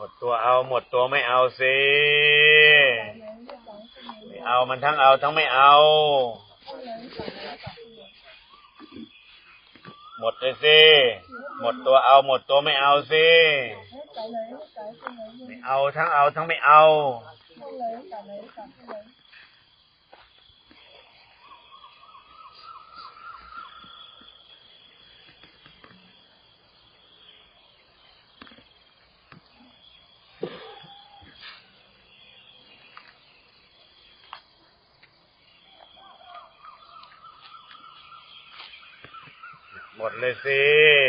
หมดตัวเอาหมดตัวไม่เอาสิไม่เอามันทั้งเอาทั้งไม่เอา หมดเลยสิหมดตัวเอาหมดตัวไม่เอาสิไม่เอาทั้งเอาทั้งไม่เอา หมดเลยสิ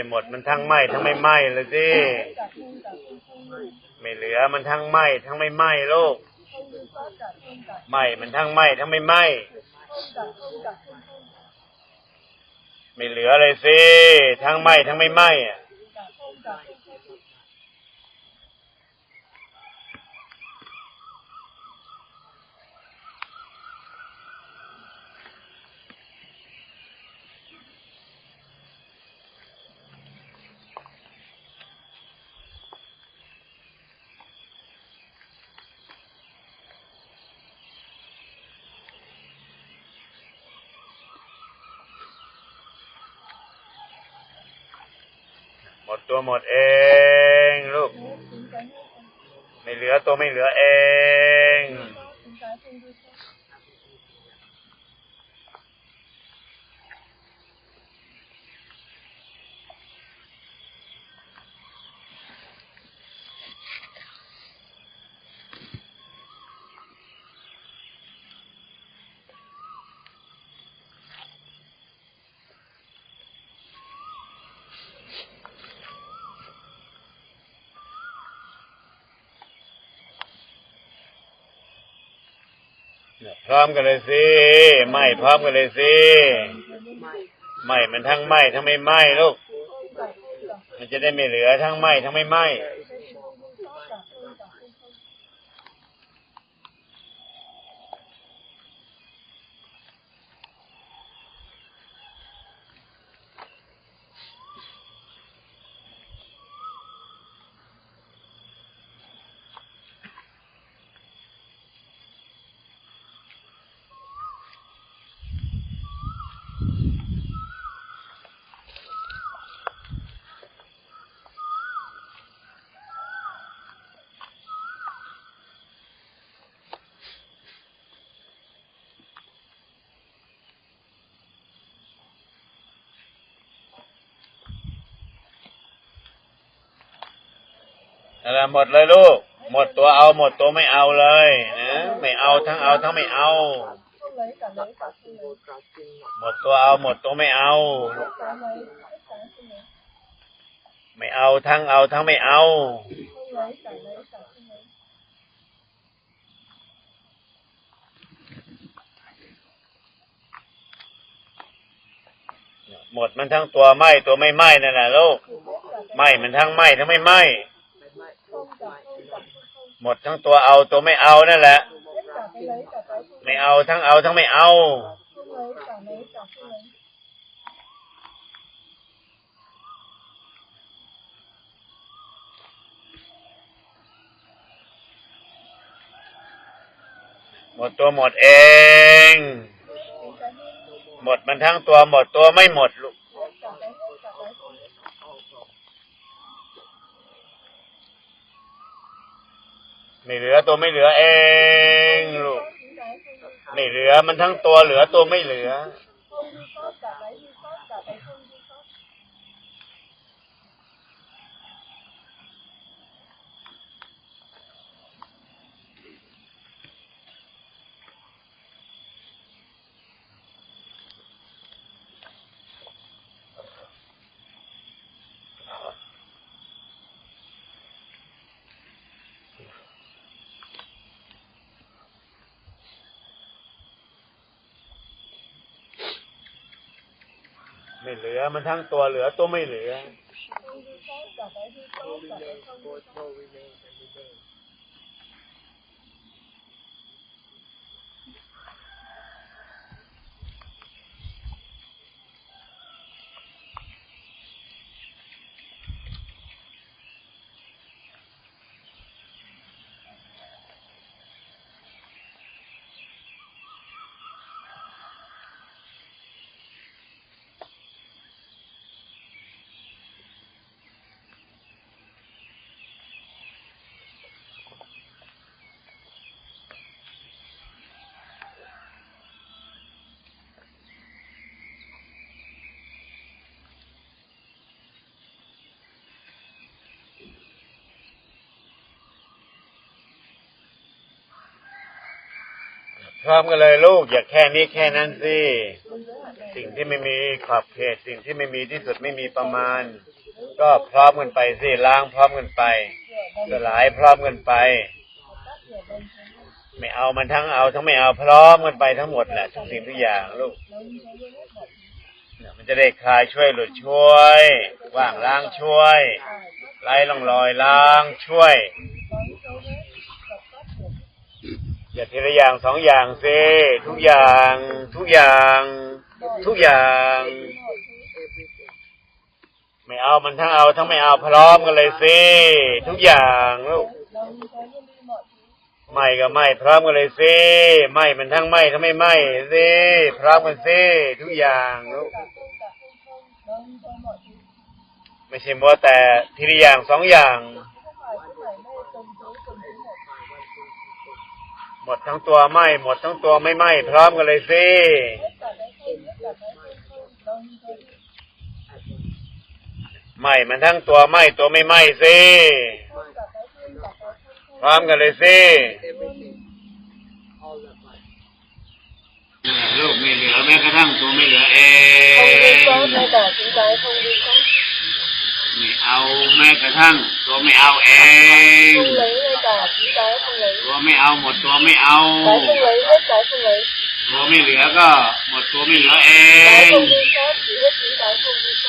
หมดมันทั้งไหมทั้งไม่ไหมเลยสิ ไม่เหลือมันทั้งไหมทั้งไม่ไหมลูกไหมมันทั้งไหมทั้งไม่ไหมไม่เหลือเลยสิ ทั้งไหมทั้งไม่ไหมอะ หมด ตัวหมดเองลูกไม่เหลือตัวไม่เหลือเอง พร้อมกันเลยสิไหมพร้อมกันเลยสิไหมมันทั้งไหมทั้งไม่ไหมลูก มันจะได้ไม่เหลือทั้งไหมทั้งไม่ไหม นั่นแหละหมดเลยลูก หมดตัวเอาหมดตัวไม่เอาเลยนะไม่เอาทั้งเอาทั้งไม่เอา หมดตัวเอาหมดตัวไม่เอา ไม่เอาทั้งเอาทั้งไม่เอาหมดมันทั้งตัวไหมตัวไม่ไหมนั่นแหละลูกไหมมันทั้งไหมทั้งไม่ไหม หมดทั้งตัวเอาตัวไม่เอานั่นแหละ ไม่เอาทั้งเอาทั้งไม่เอาหมดตัวหมดเอง หมดมันทั้งตัวหมดตัวไม่หมดลูก ไม่เหลือตัวไม่เหลือเองลูกไม่เหลือมันทั้งตัวเหลือตัวไม่เหลือ ไม่ เหลือ มันทั้งตัวเหลือตัวไม่เหลือ พร้อมกันเลยลูก อย่าแค่นี้แค่นั้นสิ สิ่งที่ไม่มีขอบเขต สิ่งที่ไม่มีที่สุดไม่มีประมาณ ก็พร้อมกันไปสิล้างพร้อมกันไปสลายพร้อมกันไป ไม่เอามันทั้งเอาทั้งไม่เอาพร้อมกันไปทั้งหมดแหละทุกสิ่งทุกอย่างลูกเนี่ยมันจะได้คลายช่วยหลุดช่วย ว่างล้างช่วย ไล่ล่องลอยล้างช่วย อย่าทีละอย่างสองอย่างสิทุกอย่าง ทุกอย่าง ทุกอย่าง ไม่เอามันทั้งเอาทั้งไม่เอาพร้อมกันเลยสิทุกอย่างลูกไม่ก็ไม่พร้อมกันเลยสิไม่มันทั้งไม่ทั้งไม่ไม่สิพร้อมกันสิทุกอย่างลูกไม่ใช่มัวแต่ทีละอย่างสองอย่าง ห มดทั้งตัวไหมหมดทั้งตัวไม่ไหมพร้อมกันเลยสิไหมมันทั้งตัวไหมตัวไม่ไหมสิพร้อมกันเลยสิลูกไม่เหลือแม้กระทั่งตัวไม่เหลือเองไม่เอาแม้กระทั่งตัวไม่เอาเอง ตัวไม่เอาหมดตัวไม่เอาตายคนไหนไม่ตายคนไหนตัวไม่เหลือก็ หมดตัวไม่เหลือเอตายง คนดีครับผีและผีตายคนดีครับ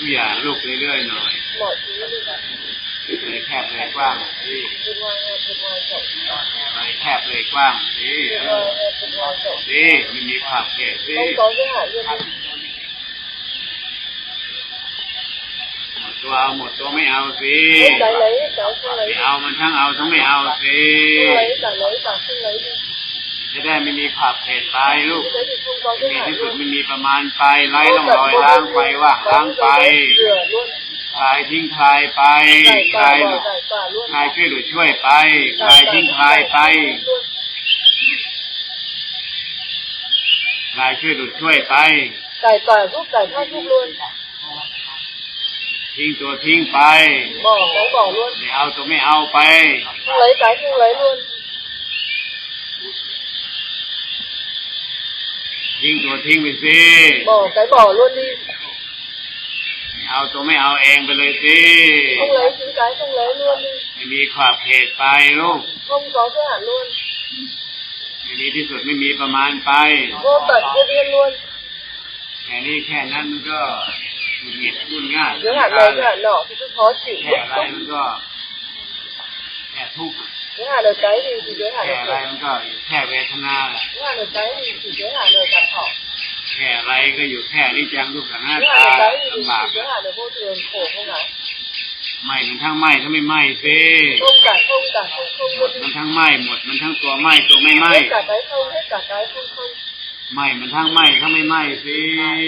ทุกอย่างลูกเรื่อยๆหน่อย mọi thứ như vậy เลยแคบเลยกว้างที่ bên ngoài hay bên ngoài rộng เลยแคบเลยกว้างที่ bên ngoài hay bên ngoài rộng ที่ไม่มีขอบเขตที่ không có giới hạn luôn đi หมดตัวเอาหมดตัวไม่เอาสิ hết cái lấy hết cái không ไม่ lấy เอามันทั้งเอาทั้งไม่เอาสิ จะได้ไม่มีขอบเขตไปลูก như thế thì không có ไม่ giới มี hạn ที่สุด luôn ไม่มีประมาณไปไล่ต้องลอยล้างไปว่างล้างไป rửa luôn คลายทิ้งคลายไป giải คลาย tỏa หลุ bỏ ด giải tỏa luôn คลายช่วยหลุดช่วยไปคลายทิ้งคลายไป luôn คลายช่วยหลุดช่วยไป giải tỏa giúp giải thoát giúp luôn ทิ้งตัวทิ้งไป bỏ cái bỏ luôn ไม่เอาตัวไม่เอาไป không lấy cái không lấy luôn ทิ้งตัวทิ้งไปสิ bỏ cái bỏ luôn đi ไม่เอาตัวไม่เอาเองไปเลยสิ không lấy những cái không lấy luôn đi ไม่มีขอบเขตไปลูก không có giới hạn luôn ไม่มีที่สุดไม่มีประมาณไป vô tận vô biên luôn แค่นี้แค่นั้นมันก็หงุดหงิดวุ่นง่าย giới hạn này giới hạn nọ thì cứ khó chịu แค่ bức อะไร xúc มันก็แค่ทุกข์ giới hạn được cái gì thì giới hạn แค่ được อะไร cái มันก็แค่เวทนาแหละ giới hạn được cái gì thì giới hạn được cảm thọ แค่อะไรก็อยู่แค่นิจังทุกขังหน้า giới ตา hạn được cái gì ลำบาก thì giới hạn được vô thường khổ không phải ไหม่มันทั้งไหม่ถ้าไม่ไหม่สิ không cả không cả không không หม luôn ด đi มันทั้งไหม่หมดมันทั้งตัวไหม่ตัวไม่ไหม่ hết cả cái không hết cả cái không không ไหม่มันทั้งไหม่ถ้าไม่ไหม่สิ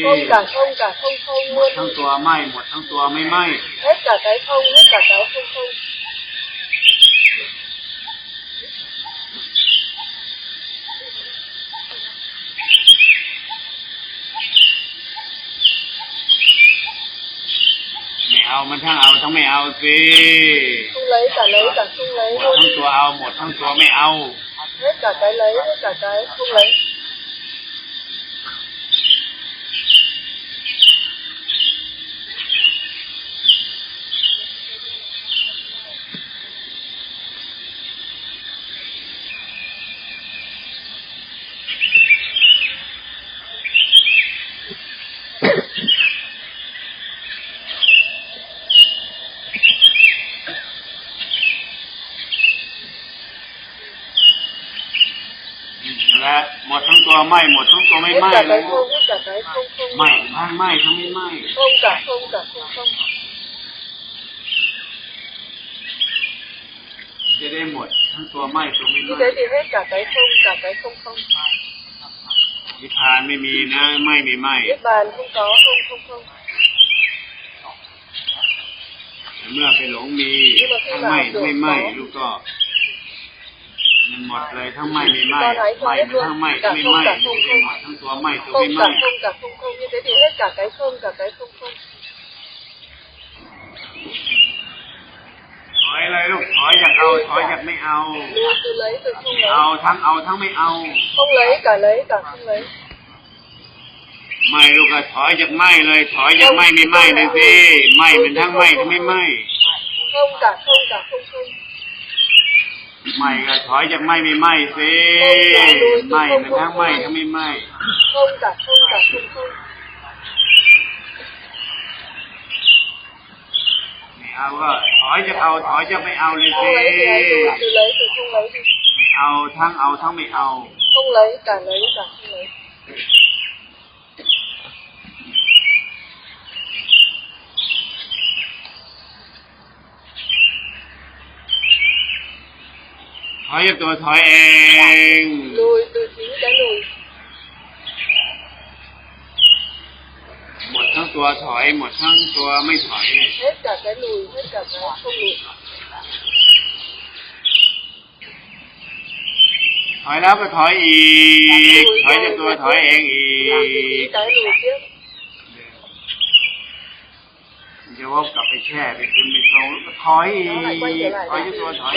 không cả không cả không không หมด luôn ทั้งตัวไหม่หมดทั้งตัวไม่ไหม่ hết cả cái không hết cả cái không không เอามันทั้งเอาทั้งไม่เอาสิ không lấy cả lấy cả không lấy หมด luôn ทั้งตัวเอาหมดทั้งตัวไม่เอา hết cả cái lấy hết cả cái không lấy ทั้ งตัวไหม้หมดทั้งตัวไม่ hết ไหม้ cả เลย cái không hết cả cái không không ไหม้ทั้งไหม้ทั้งไม่ไหม้ không cả không cả không không จะได้หมดทั้งตัวไหม้ตัวไม่ไห như ม้ thế thì hết cả cái không cả cái không không นิพพานไม่มีนะไหม้ไม่ไหม้ niết bàn không có không không không เมื่อไปหลงมีทั้งไหม้ทั้งไม่ไหม้ลูกก็ มันหมดเลยทั้งไหม้ไม่ไหม้ไหม้ทั้งไหม้ทั้งไม่ไหม้ลูกได้หมดทั้งตัวไหม้ตัวไม่ không ไหม้ cả không cả không không như thế thì hết cả cái không cả cái không không ถอยเลยลูกถอยอยากเอาถอยอยากไม่เอา lùi từ lấy từ không เอา lấy ทั้งเอาทั้งไม่เอา không lấy cả lấy cả không lấy ไม่ลูกก็ถอยจากไหม้เลย ถอยจากไหม้ไม่ไหม้เลยสิไหม้มันทั้งไหม้ทั้งไม่ไหม้ không cả không cả không không ไหม้ก็ถอยจากไหม้ไม่ไหม้สิไหม้มันทั้งไหม้ทั้งไม่ไหม้ không cả không cả không không ไม่เอาก็ถอยจากเอาถอยจากไม่เอาเลย không สิ lấy thì lấy từ, từ lấy từ không lấy đi ไม่เอาทั้งเอาทั้งไม่เอา không lấy cả lấy cả không lấy ถอย จากตัวถอยเอง lùi từ chính cái lùi หมดทั้งตัวถอย หมดทั้งตัวไม่ถอย hết cả cái lùi hết cả cái không lùi ถอยแล้วก็ถอยอีก ถอยจากตัวถอยเองอีกียวกกลับไปแช่ไปคืนไปทรงล้วก็ถอยถอยยุตัวถอย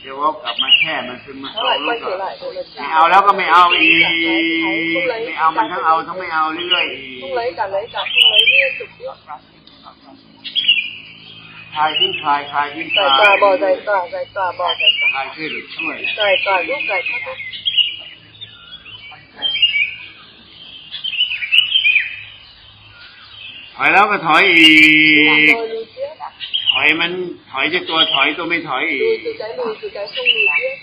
เดี๋ยวกกลับมาแช่มันซึมมาทรงลูกก็ไม่เอาแล้วก็ไม่เอาอีกไม่เอามันทั้งเอาทั้งไม่เอาเรื่อยๆทุ่งเลยจัดเลยจัดทุ่งเลยเอีกคลายขึ้นคลายคลายขึ้นคลายใจตาบอใจตาใจตาบอใจตาคลายขึ้นช่วย ใส่ตาลูกใส่ข้า อยแล้วก็ถอยอีก rồi lùi tiếp ถอยมันถอยจากตัวถอยตัวไม่ถอยอี lùi ก từ cái lùi từ cái không lùi tiếp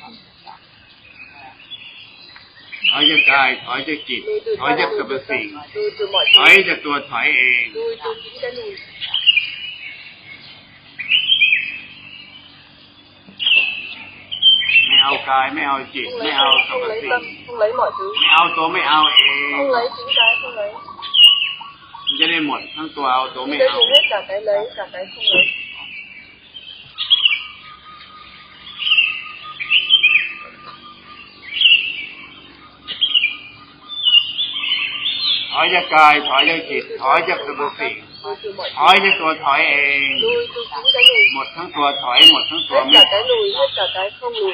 ถอยจากกายถอยจากจิต lùi từ ถอยจาก lùi สรรพ từ สิ่ง lùi từ mọi ถอย thứ จากตัวถอยเอง lùi từ chính cái lùi ไม่เอากายไม่เอาจิต không ไม่ lấy เอา tâm สรร không พ lấy สิ่ง tâm không lấy mọi thứ ไม่เอาตัวไม่เอาเอง không lấy chính cái không lấy มันจะได้หมดทั้งตัวเอาตัว như ไม่ thế เอา thì hết cả cái lấy cả cái không lấy ถอยจากกายถอยจากจิตถอยจากสรรพสิ่ง lùi từ mọi ถอย thứ จากตัวถอยเอง lùi từ chính cái lùi หมดทั้งตัวถอยหมดทั้งตัว hết ไม่ cả cái lùi hết cả cái không lùi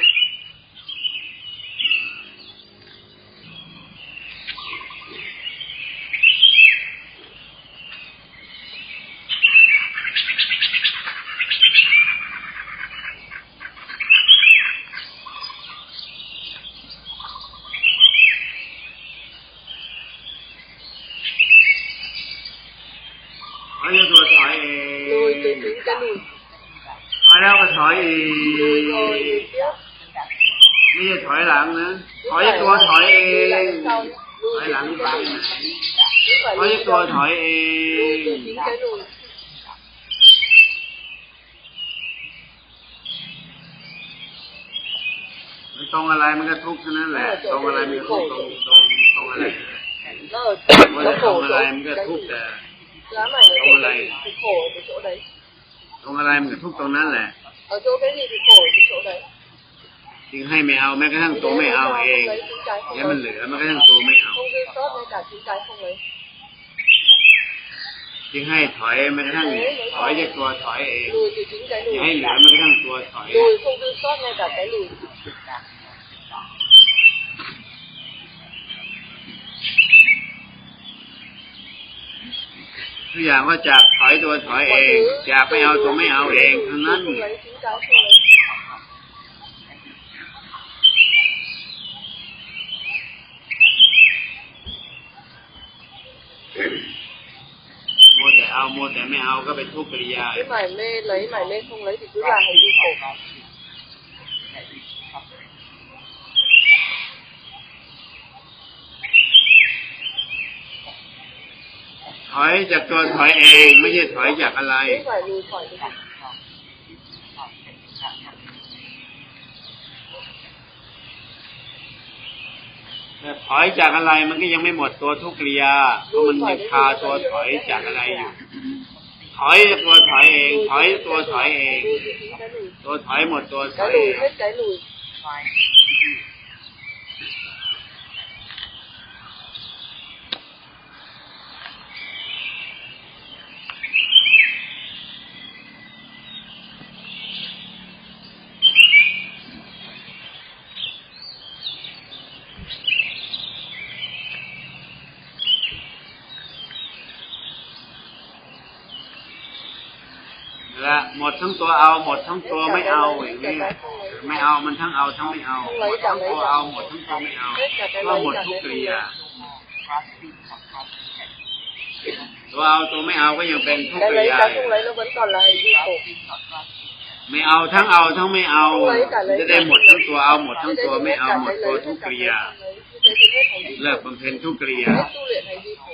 ถอยจากตัวถอยเอง lùi từ chính cái lùi ถอยแล้วก็ถอยอีก lùi rồi lùi tiếp ไม่ใช่ถอยหลังนะ ถอยตัวถอยเอง ถอยหลัง từ ไปถอยตัวถอยเอง từ chính cái lùi มันตรงอะไรมันก็ทุกข์ทั้งนั้นแหละ ตรงอะไรมันก็ทุกข์ตรงตรงตรงอะไร nó ở มัน nó ตรงอะไรมันก็ทุกข์แต่ giá mày nó khổ cái gì thì khổ ở cái chỗ đấy ตรงอะไรมันก็ทุกข์ตรงนั้นแหละ จึงให้ไม่เอาแม้กระทั่งตัวไม่เอาเอง lấy chính cái không อย่ามันเหลือแม้กระทั่งตัวไม่เอาจึงให้ถอยแม้กระทั่งถอยจากตัวถอยเองอย่าให้เหลือแม้กระทั่งตัวถอยทุกอย่างก็จากถอยตัวถอยเองจากไม่เอาตัวไม่เอาเองทั้งนั้น มันก็เป็นทุกขริยาที่หมาเลขเลยหมายเลขคงเลยถึงทุกอย่างให้ดีกว่าถอยจากตัวถอยเองไม่ใช่ถอยจากอะไรไม่ถอยจากอะไรมันก็ยังไม่หมดตัวทุกเรียเพราะมันยังคาตัวถอยจากอะไรอยู่ อยตัวถอยเองถอยตัวถอยเอง ตัวถอยหมดตัวถอยเอง hết cái lùi และหมดทั้ งตัวเอาหมดทั้งตัวไม่เอาอย่างนี้ไม่เอามันทั้งเอาทั้งไม่เอาหมดทั้งตัวเอาหมดทั้งตัวไม่เอาก็หมดทุกกิริยาตัวเอาตัวไม่เอาก็ยังเป็นทุกกิริยาไม่เอาทั้งเอาทั้งไม่เอา จะได้หมดทั้งตัวเอาหมดทั้งตัวไม่เอาหมดตัวทุกกิริยาเลิกบำเพ็ญทุกกิริยา hết tu luyện hành vi khổ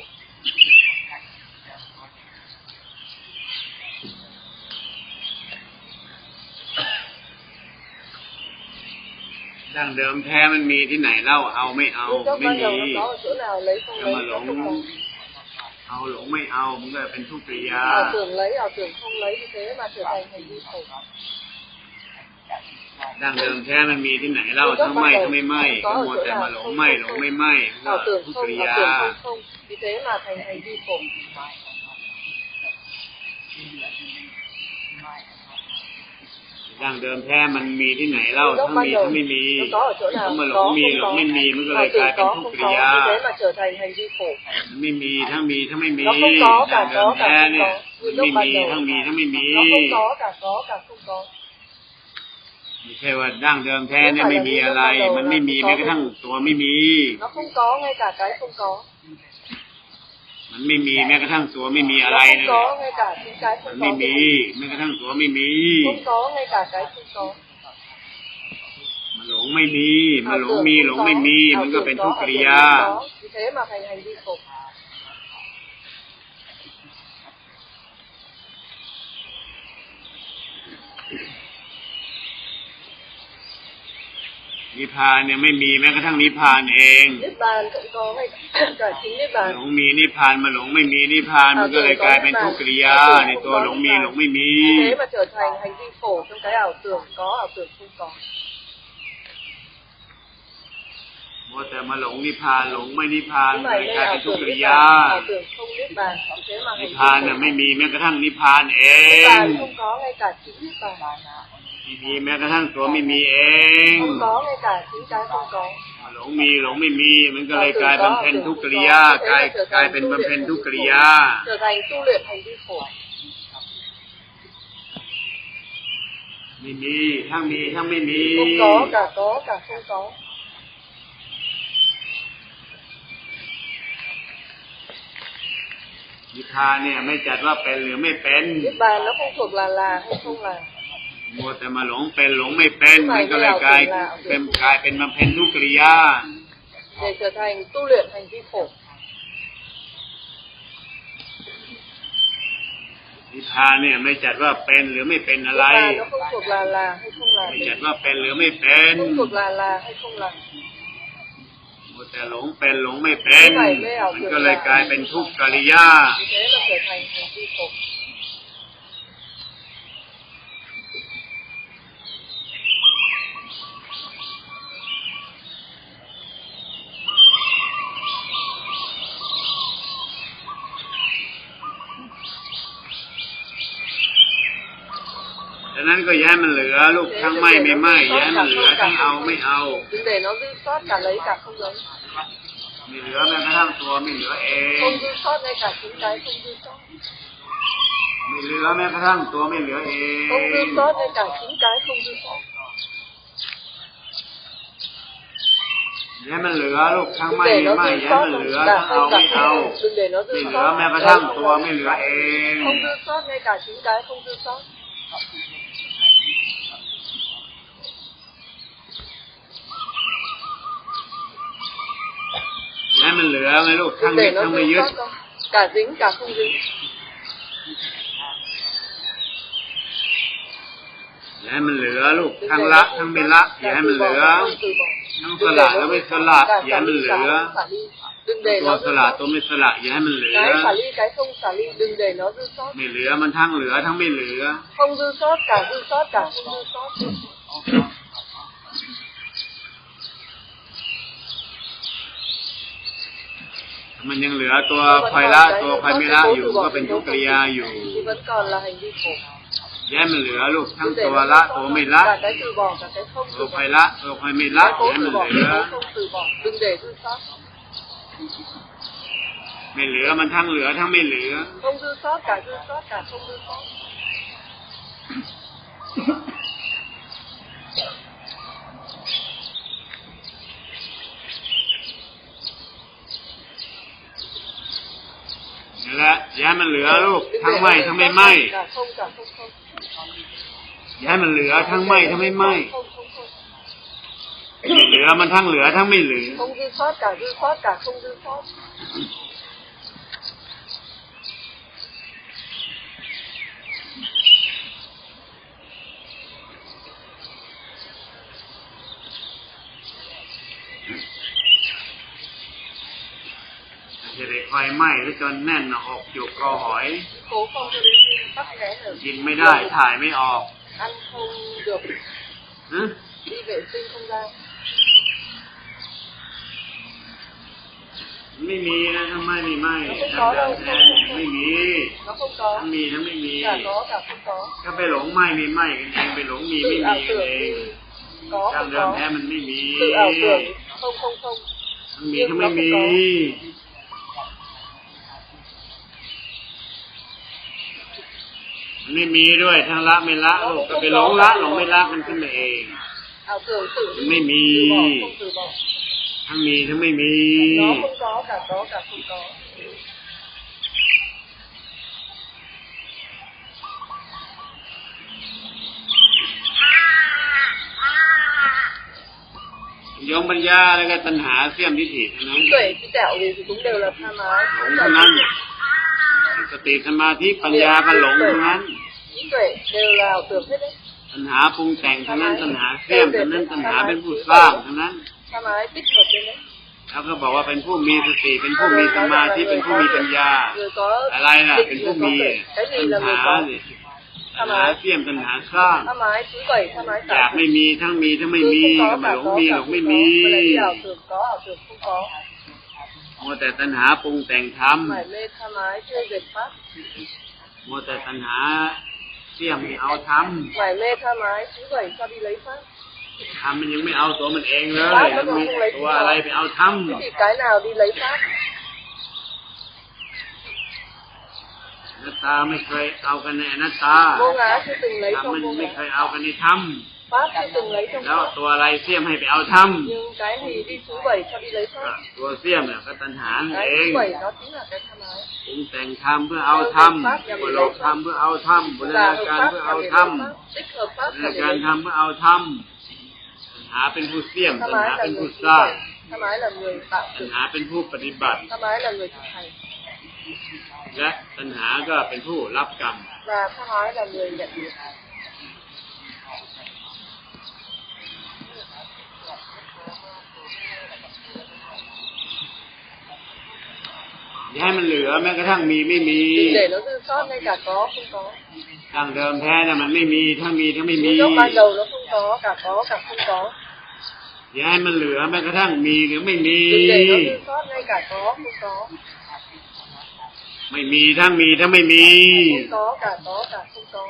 ดั้งเดิมแท้มันมีที่ไหนเล่าเอาไม่เอา nhưng gốc ไม่ ban มี đầu nó có ở chỗ nào lấy không จะ lấy มาหล nó ง không có เอาหลงไม่เอามันก็เป็นทุกกิริยา ảo tưởng lấy ảo tưởng không lấy như thế mà trở thành hành vi khổ ดั้งเดิมแท้มันมีที่ไหนเล่าทั้งไม่ทั้งไม่ไหม้ก็มัวแต่มาหลงไหม้หลงไม่ไหม้ก็ ảo tưởng ทุก không กิริ ảo ยา tưởng không không vì thế mà thành hành vi khổ ดั้งเดิมแท้มันมีที่ไหนเล่า gốc ทั้ง ban มี đầu ทั้งไม่มี nó có ở chỗ ก็ nào มาหลง có มี không หลง có ไม่มีมันก็เลย ảo กลาย tưởng เป็น có ทุก không กิริยา có vì thế mà trở thành hành vi khổ มันไม่มีทั้งมีทั้งไม่มี nó không có ดั้ cả งเดิม có แท้ cả เนี่ย không มัน có ไม่ như มี gốc ban ทั้ง đầu มีทั้งไม่มี nó không có cả có cả không có ไม่ใช่ว่าดั้งเดิมแท้เนี่ยไม่มีอะไร มันไม่มีแม้กระทั่งตัวไม่มี nó không có ngay cả cái không có มันไม่มีแม้กระทั่งตัวไม่มีอะไร nó นั่ không นแหละ có ngay cả những cái มัน không ไม่ có มี แม้กระทั่งตัวไม่มี không có ngay cả cái không có มันหลงไม่มี มันหลงมีหลงไม่มี มันก็เป็นทุกกิริยา vì thế mà thành hành vi khổ นิพพานเนี่ยไม่มีแม้กระทั่งนิพพานเอง niết bàn cũng có ngay cả chính niết หล bàn งมีนิพพานมาหลงไม่มีนิพพานมันก็เลยกลายเป็นทุกกิริยาในตัวหลงมีหลงไม่มี vì thế mà trở thành hành vi khổ trong cái ảo tưởng có ảo tưởng không có มัวแต่มาหลงนิพพานหลงไม่นิพพาน Như มันเลย vậy กลาย nên เป็น ảo ทุก tưởng กิ niết ริยา bàn ảo tưởng không niết bàn vì thế mà นิพ hành พาน vi น่ะ khổ ไม่มีแม้กระทั่งนิพพานเอ niết ง bàn không có ngay cả chính niết bàn ไม่มีแม้กระทั่งตัวไม่มีเอง không có ngay cả chính cái không có หลงมีหลงไม่มี มันก็เลยกลายบำเพ็ญทุกกิริยากลายกลายเป็นบำเพ็ญทุกกิริยา trở thành tu luyện hành vi khổ ไม่มีทั้งมีทั้งไม่มี không có cả có cả không có นิพพานเนี่ยไม่จัดว่าเป็นหรือไม่เป็น niết bàn nó không thuộc là là hay không là มัวแต่มาหลงเป็นหลงไม่เป็นมันก็เลยกลายเป็นกลายเป็นบำเพ็ญทุกกิริยา để trở thành tu luyện hành vi khổ นิพพานเนี่ยไม่จัดว่าเป็นหรือไม่เป็นอะไร niết bàn nó không thuộc là là hay không là ไม่จัดว่าเป็นหรือไม่เป็น không thuộc là là hay không là มัวแต่หลงเป็นหลงไม่เป็น มันก็เลยกลายเป็นทุกกิริยา vì thế mà trở thành hành vi khổ ดังนั้นก็ย้ายมันเหลือ ลูกทั้งไม่ไม่ไม่ย้ายมันเหลือทั้งเอาไม่เอา đừng để nó dư sót cả lấy cả không lấy ไม่เหลือแม้กระทั่งตัวไม่เหลือเอง không dư sót ngay cả chính cái không dư sót ไม่เหลือแม้กระทั่งตัวไม่เหลือเอง không dư sót ngay cả chính cái không dư sót ย้ายมันเหลือลูกทั้ง đừng ไม่ để ไม่ nó ไม่ dư ย้าย sót มันเหลือ cả ทั้งเอา không ไม่ cả เอา không đừng để nó ไม่ dư เหลือ sót แม้กระทั่งตัวไม่เหลือเอง không dư sót ngay cả chính cái không dư sót ย้ายมันเหลือไงลูกทั้ง đừng ยึ để ด nó ทั้งไม่ dư ยึด sót không cả dính cả không dính อย่าให้มันเหลือลูกทั้งละทั้งไม่ละอย่าให้มันเหลือทั้งสละแล้วไม่สละอย่าให้มันเหลือ đừng để ตัว nó ส dư ละ sót ตัวไม่สละอย่าให้มันเหลือ cái xả ly cái không xả ly đừng để nó dư sót ไม่เหลือมันทั้งเหลือทั้งไม่เหลือ không dư sót cả dư sót cả không dư sót มันยังเหลือตัวคอยละตัวคอยไม่ละอยู่ก็เป็นทุกริยาอยู่ thì vẫn còn là hành vi khổ อย่าให้มันเหลือลูกทั้ง đừng để ตัว nó ละ dư ตัว sót. ไม่ละ cả cái từ bỏ cả cái không ตัว từ คอย bỏ ละตัวคอยไม่ละ cái อย่า cố ให้มัน từ bỏ เหลื cái อ cố không từ bỏ đừng để dư sót ไม่เหลือมันทั้งเหลือทั้งไม่เหลือ không dư sót cả dư sót cả không dư sót นี่แหละอ ย้ายมันเหลือลูกทั้งไหมทั้งไม่ไหม cả không cả không không อย่ายมันเหลือทั้งไหมทั้งไม่ไหม không không không ไม่เหลือมันทั้งเหลือทั้งไม่เหลือ không dư sót cả dư sót cả không dư sót จะ ได้คอยไหมแล้วจนแน่นหน้าอกอยู่คอหอย cố không cho đến khi tắc nghẽn ở กินไม่ได้ถ่ายไม่ออก ăn không được ฮะ đi vệ sinh không ra ไม่มีนะทั้งไม่มีไม่ทั้งเดิมแท้ไม่มี nó không có ทั้งมีทั้งไม่มี cả có cả không có ก็ไปหลงไม่มีไม่กันเองไปหลงมีไม่ tự มี ảo กัน tưởng เอง đi có ทั้ง không เดิม có แท้มันไม่มี tự ảo tưởng không không không ทั้งมีทั้งไม่มี ไม่มีด้วยทั้งละไม่ละลูกก็ไปหลงละหลงไม่ละมันขึ้นมาเอง ảo tưởng tự đi ไม่มี từ bỏ không từ bỏ ทั้งมีทั้งไม่มี nó không có cả có cả không có ยมปัญญาแล้วก็ตัณหาเสี้ยมทิฏฐิทั้งนั้น trí tuệ trí tẹo gì thì cũng đều là tha mái หลงทั้งนั้น สติสมาธิปัญญาก็หลงทั้งนั้น trí tuệ đều là ảo tưởng hết đấy ตัณหาปรุงแต่งทั้งนั้นตัณหาเสี้ยมทั้งนั้นตัณหาเป็นผู้สร้างทั้งนั้น tha mái tích hợp lên đấy แล้วก็บอกว่าเป็นผู้มีสติเป็นผู้มีสมาธิเป็นผู้มีปัญญา người có อะไรล่ะ định เป็น người ผู้ có มี tuệ cái ตั gì ณ là người หา có สิตัณหาเสี้ยมตัณหาสร้าง tha mái trí tuệ tha mái อยาก tạo ไม่มีทั้งมีทั้งไม่มี không ก็ có ไม่ cả หลง có มี cả หลง không ไม่ có มี มัวแต่ตัณหาปรุงแต่งท mải mê tha mái chơi dệt pháp ำมัวแต่ตัณหาเสี้ยมไม่เอาท mải mê tha mái trí tuệ cho đi lấy pháp ำทำมันยังไม่เอาตัวมันเองเลยมันมีตัวอะไรไปเอาท thế thì cái nào đi lấy pháp ำหน้าตาไม่เคยเอากันในอนัตตา vô ngã chưa từng lấy ทำ trong มัน vô ไม่ ngã เคยเอากันในธรรม pháp chưa từng lấy trong แล้ว pháp ตัวอะไรเสี้ยมให้ไปเอาธรรม nhưng cái gì đi thứ bảy cho đi lấy ก็ pháp ตัวเสี้ยมเนี่ยก็ตัณหาเอ cái ง thứ bảy nó chính là cái tha mái ปรุงแต่งธรรมเพื่อเอาธรรมบุโลกธรรมเพื่อเอาธรรมบุร là ณา hợp การ pháp เพื่อ là เอา để ธรรม lấy pháp tích hợp pháp บุร là ณา để การ lấy ธรรมเพื่อเอาธรรมตัณหาเป็นผู้เสี้ยม tha ตัณ mái หา là เป็นผู้ người สร้าง tha mái là người tạo ตัณ dựng หาเป็นผู้ปฏิบัติ tha mái là người thực hành และตัณหาก็เป็นผู้รับกรรม và tha mái là người nhận được อย่า ให้มันเหลือแม้กระทั่งมีไม่มี đừng để nó dư sót ngay cả có không có ดั้งเดิมแท้น่ะมันไม่มีทั้งมีทั้งไม่มี lúc ban đầu nó không có cả có cả không có อย่าให้มันเหลือแม้กระทั่งมีหรือไม่มี đừng để nó dư sót ngay cả có không có ไม่มีทั้งมีทั้งไม่มี không có cả có cả không có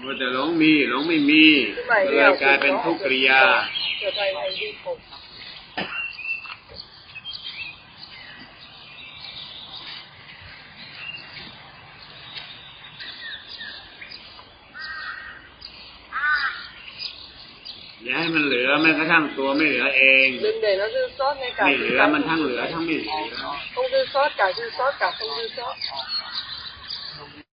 มัวแต่หลงมีหลงไม่มี thứ bảy เลย nghèo กลายเป็นทุกขริยา trở thành hành vi khổ อย่าให้มันเหลือแม้กระทั่งตัวไม่เหลือเอง đừng để nó dư sót ngay cả ไม่ cái เหลือ cái มัน không ทั้ง dư เหลือ sót. ทั้งไม่เหลือ